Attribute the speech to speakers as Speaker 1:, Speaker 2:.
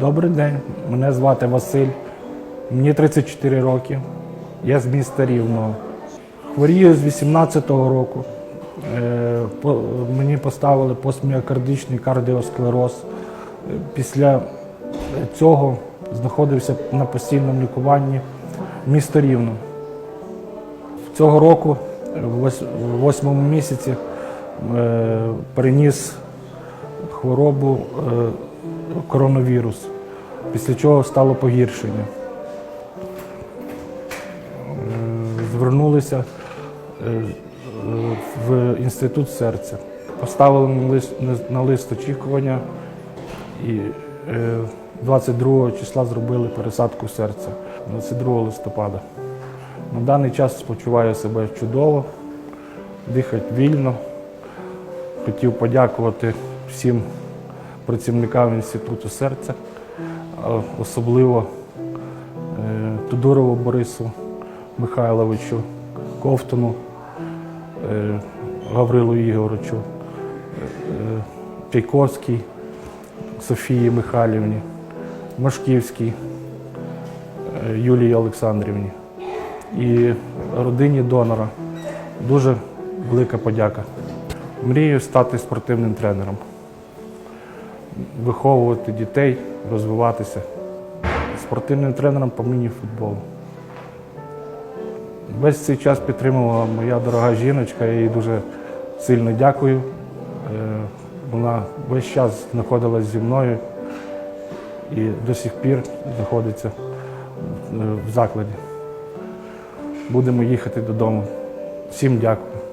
Speaker 1: Добрий день, мене звати Василь. Мені 34 роки. Я з міста Рівного. Хворію з 18-го року. Е, Мені поставили постміокардичний кардіосклероз. Після цього знаходився на постійному лікуванні місто Рівно. Цього року, в вось- восьмому місяці, е, переніс хворобу е, коронавірус, після чого стало погіршення. Е, Звернулися е, е, в інститут серця. Поставили на лист, очікування і е, 22 числа зробили пересадку серця 22 листопада. На даний час почуваю себе чудово, дихати вільно. Хотів подякувати всім працівникам Інституту серця, особливо е, Тодурову Борису Михайловичу, Ковтуну, е, Гаврилу Ігоровичу, е, Чайковській, Софії Михайлівні, Машківській, е, Юлії Олександрівні і родині донора. Дуже велика подяка. Мрію стати спортивним тренером, виховувати дітей, розвиватися. Спортивним тренером по міні-футболу. Весь цей час підтримувала моя дорога жіночка, я їй дуже сильно дякую. Е, Вона весь час знаходилась зі мною і до сих пір знаходиться е, в закладі. Будемо їхати додому. Всім дякую.